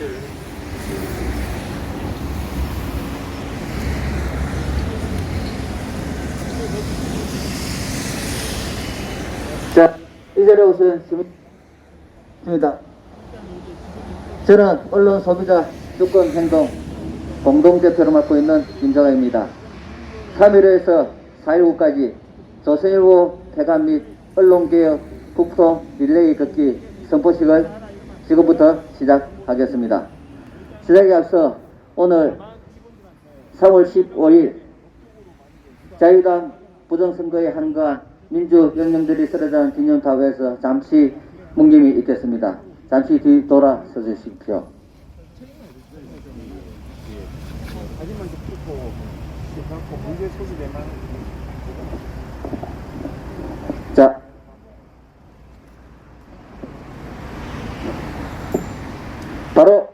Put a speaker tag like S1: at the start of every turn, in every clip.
S1: 자, 이 자리에 오신 시민입니다. 저는 언론 소비자 주권 행동 공동대표를 맡고 있는 김정아입니다. 3.15에서 4.19까지 조선일보 폐간 및 언론개혁 국토 릴레이 걷기 선포식을 지금부터 시작 하겠습니다. 시작에 앞서 오늘 3월 15일 자유당 부정선거에 한가 민주 영령들이 쓰러진 기념탑에서 잠시 뭉김이 있겠습니다. 잠시 뒤 돌아서 주십시오. 자, 바로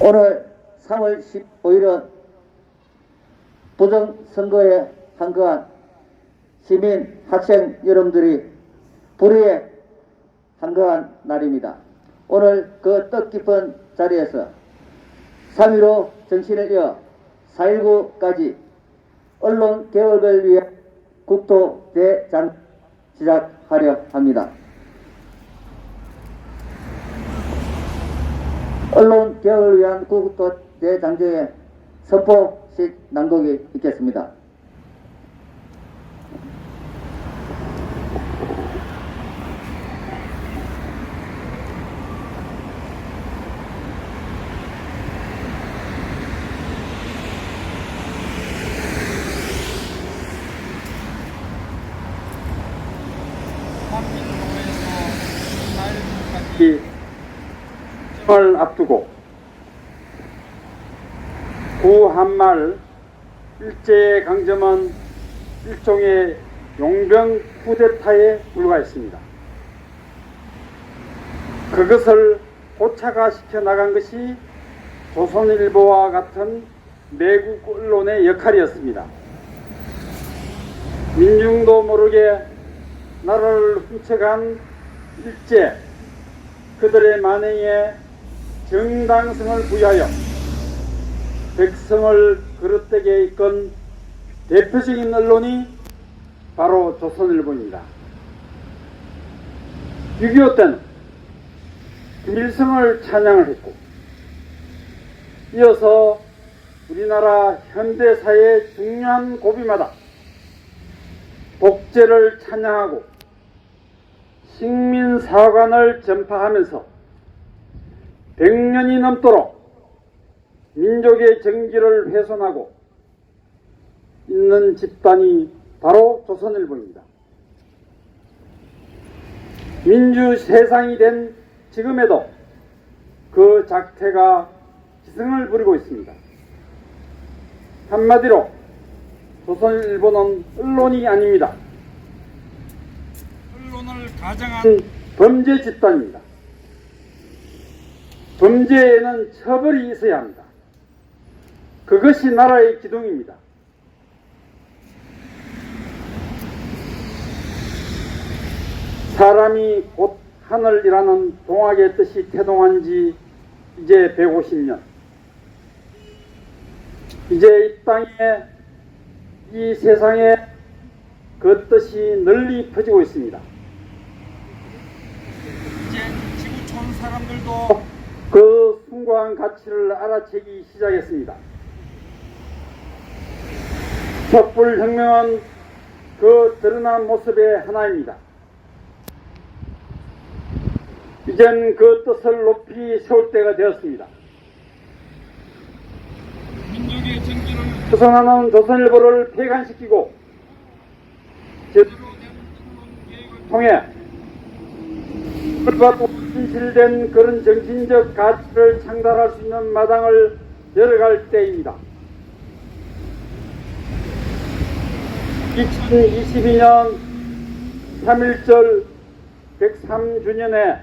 S1: 오늘 3월 15일은 부정선거에 한거한 시민 학생 여러분들이 불의에 한거한 날입니다. 오늘 그 뜻깊은 자리에서 3.15 정신을 이어 4.19까지 언론 개혁을 위해 국토 대장 시작 하려 합니다. 언론 개혁을 위한 국토 대장정의 선포식 낭독이 있겠습니다.
S2: 을 앞두고 구한말 일제 강점은 일종의 용병 쿠데타에 불과했습니다. 그것을 고착화시켜 나간 것이 조선일보와 같은 내국 언론의 역할이었습니다. 민중도 모르게 나라를 훔쳐간 일제 그들의 만행에 정당성을 부여하여 백성을 그릇되게 이끈 대표적인 언론이 바로 조선일보입니다. 6.25 때는 김일성을 찬양을 했고 이어서 우리나라 현대사의 중요한 고비마다 독재를 찬양하고 식민사관을 전파하면서 100년이 넘도록 민족의 정기를 훼손하고 있는 집단이 바로 조선일보입니다. 민주 세상이 된 지금에도 그 작태가 기승을 부리고 있습니다. 한마디로 조선일보는 언론이 아닙니다. 가장한 범죄 집단입니다. 범죄에는 처벌이 있어야 합니다. 그것이 나라의 기둥입니다. 사람이 곧 하늘이라는 동학의 뜻이 태동한 지 이제 150년. 이제 이 땅에, 이 세상에 그 뜻이 널리 퍼지고 있습니다. 이제 지구촌 사람들도 그 숭고한 가치를 알아채기 시작했습니다. 촛불혁명은 그 드러난 모습의 하나입니다. 이젠 그 뜻을 높이 세울 때가 되었습니다. 훼손하는 조선일보를 폐간시키고 제대로 된 통해 불바고 진실된 그런 정신적 가치를 창달할 수 있는 마당을 열어갈 때입니다. 2022년 3.1절 103주년에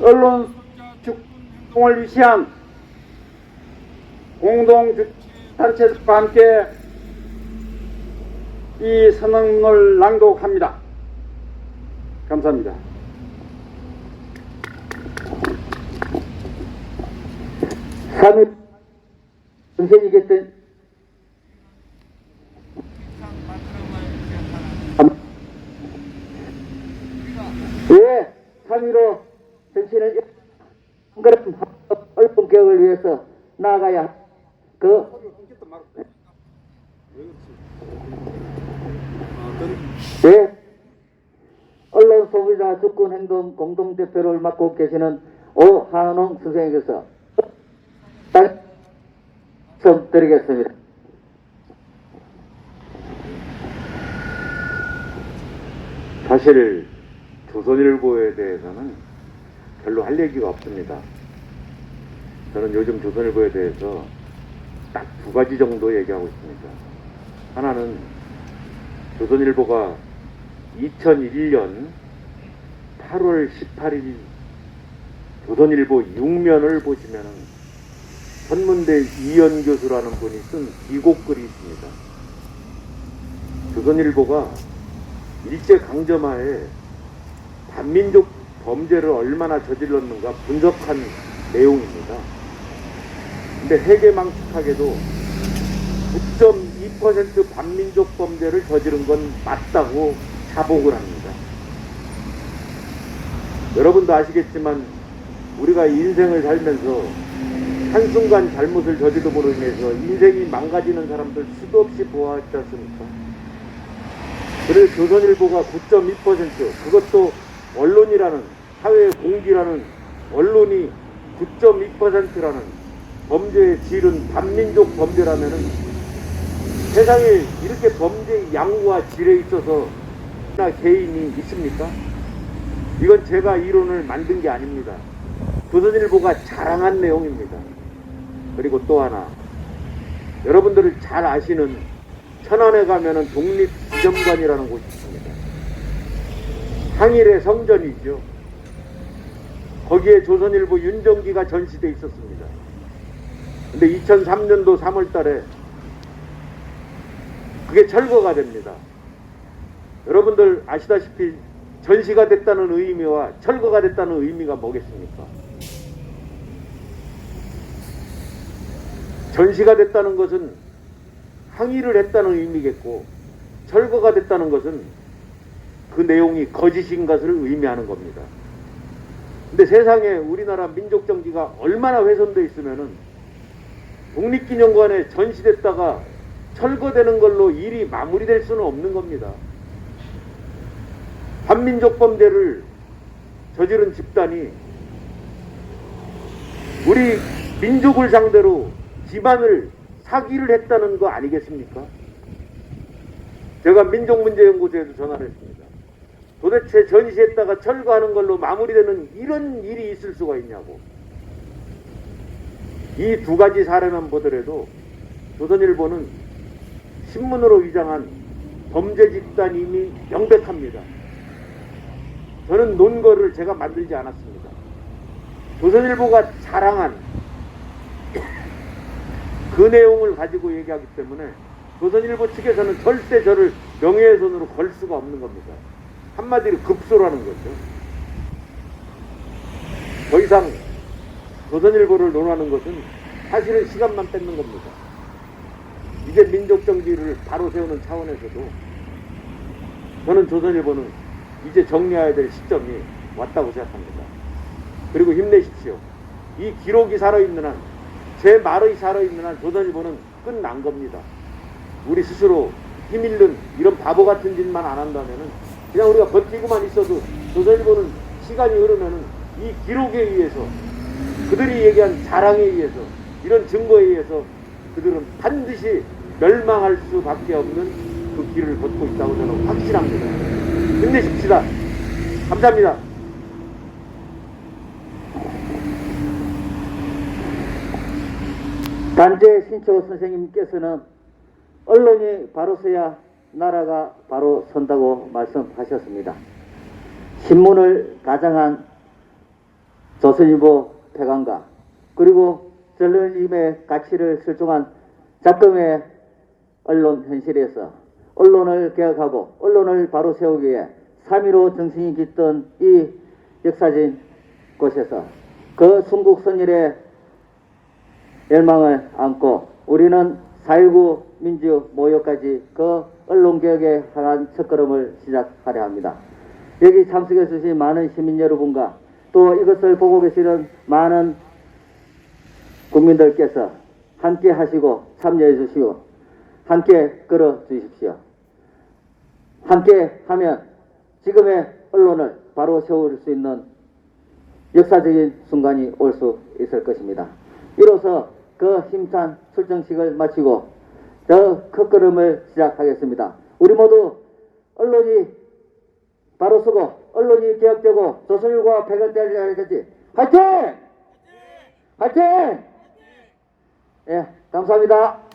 S2: 언론 축동을 위시한 공동 단체들과 함께 이 선언을 낭독합니다. 감사합니다.
S1: 3일 선생이겠던 왜3.15 정신을 한 걸음 언론 개혁을 위해서 나아가야 그 네. 언론 소비자 주권 행동 공동 대표를 맡고 계시는 오한홍 선생님께서 말씀 드리겠습니다.
S3: 사실 조선일보에 대해서는 별로 할 얘기가 없습니다. 저는 요즘 조선일보에 대해서 딱 두 가지 정도 얘기하고 있습니다. 하나는 조선일보가 2001년 8월 18일 조선일보 6면을 보시면은 선문대 이현 교수라는 분이 쓴 기곡글이 있습니다. 조선일보가 일제 강점하에 반민족 범죄를 얼마나 저질렀는가 분석한 내용입니다. 근데 해계망측하게도 9.2% 반민족 범죄를 저지른 건 맞다고 자복을 합니다. 여러분도 아시겠지만 우리가 인생을 살면서 한순간 잘못을 저지름으로 인해서 인생이 망가지는 사람들 수도 없이 보았지 않습니까? 그래서 조선일보가 9.2% 그것도 언론이라는 사회의 공기라는 언론이 9.2%라는 범죄의 질은 반민족 범죄라면은 세상에 이렇게 범죄의 양과 질에 있어서 나 개인이 있습니까? 이건 제가 이론을 만든 게 아닙니다. 조선일보가 자랑한 내용입니다. 그리고 또 하나 여러분들을 잘 아시는 천안에 가면은 독립기념관이라는 곳이 있습니다. 항일의 성전이죠. 거기에 조선일보 윤정기가 전시돼 있었습니다. 근데 2003년도 3월 달에 그게 철거가 됩니다. 여러분들 아시다시피 전시가 됐다는 의미와 철거가 됐다는 의미가 뭐겠습니까? 전시가 됐다는 것은 항의를 했다는 의미겠고 철거가 됐다는 것은 그 내용이 거짓인 것을 의미하는 겁니다. 근데 세상에 우리나라 민족 정기가 얼마나 훼손돼 있으면은 독립기념관에 전시됐다가 철거되는 걸로 일이 마무리될 수는 없는 겁니다. 반민족 범죄를 저지른 집단이 우리 민족을 상대로 기반을 사기를 했다는 거 아니겠습니까? 제가 민족문제연구소에도 전화를 했습니다. 도대체 전시했다가 철거하는 걸로 마무리되는 이런 일이 있을 수가 있냐고. 이 두 가지 사례만 보더라도 조선일보는 신문으로 위장한 범죄 집단이 이미 명백합니다. 저는 논거를 제가 만들지 않았습니다. 조선일보가 자랑한 그 내용을 가지고 얘기하기 때문에 조선일보 측에서는 절대 저를 명예훼손으로 걸 수가 없는 겁니다. 한마디로 급소라는 거죠. 더 이상 조선일보를 논하는 것은 사실은 시간만 뺏는 겁니다. 이제 민족정기를 바로 세우는 차원에서도 저는 조선일보는 이제 정리해야 될 시점이 왔다고 생각합니다. 그리고 힘내십시오. 이 기록이 살아있는 한, 제 말이 살아있는 한 조선일보는 끝난 겁니다. 우리 스스로 힘 잃는 이런 바보 같은 짓만 안 한다면은 그냥 우리가 버티고만 있어도 조선일보는 시간이 흐르면은 이 기록에 의해서 그들이 얘기한 자랑에 의해서 이런 증거에 의해서 그들은 반드시 멸망할 수밖에 없는 그 길을 걷고 있다고 저는 확신합니다. 힘내십시다. 감사합니다.
S1: 단재 신초 선생님께서는 언론이 바로 서야 나라가 바로 선다고 말씀하셨습니다. 신문을 가장한 조선일보 폐간과 그리고 전론님의 가치를 설정한 작금의 언론 현실에서 언론을 개혁하고 언론을 바로 세우기 위해 3.15 정신이 깃든 이 역사적인 곳에서 그 순국 선열의 열망을 안고 우리는 4.19 민주 모여까지 그 언론개혁에 향한 첫걸음을 시작하려 합니다. 여기 참석해 주신 많은 시민 여러분과 또 이것을 보고 계시는 많은 국민들께서 함께 하시고 참여해 주시고 함께 걸어 주십시오. 함께 하면 지금의 언론을 바로 세울 수 있는 역사적인 순간이 올 수 있을 것입니다. 이로써 그 힘찬 출정식을 마치고 저 첫걸음을 시작하겠습니다. 우리 모두 언론이 바로 서고 언론이 개혁되고 조선일보와 팩을 때려야겠지. 화이팅! 화이팅! 예, 감사합니다.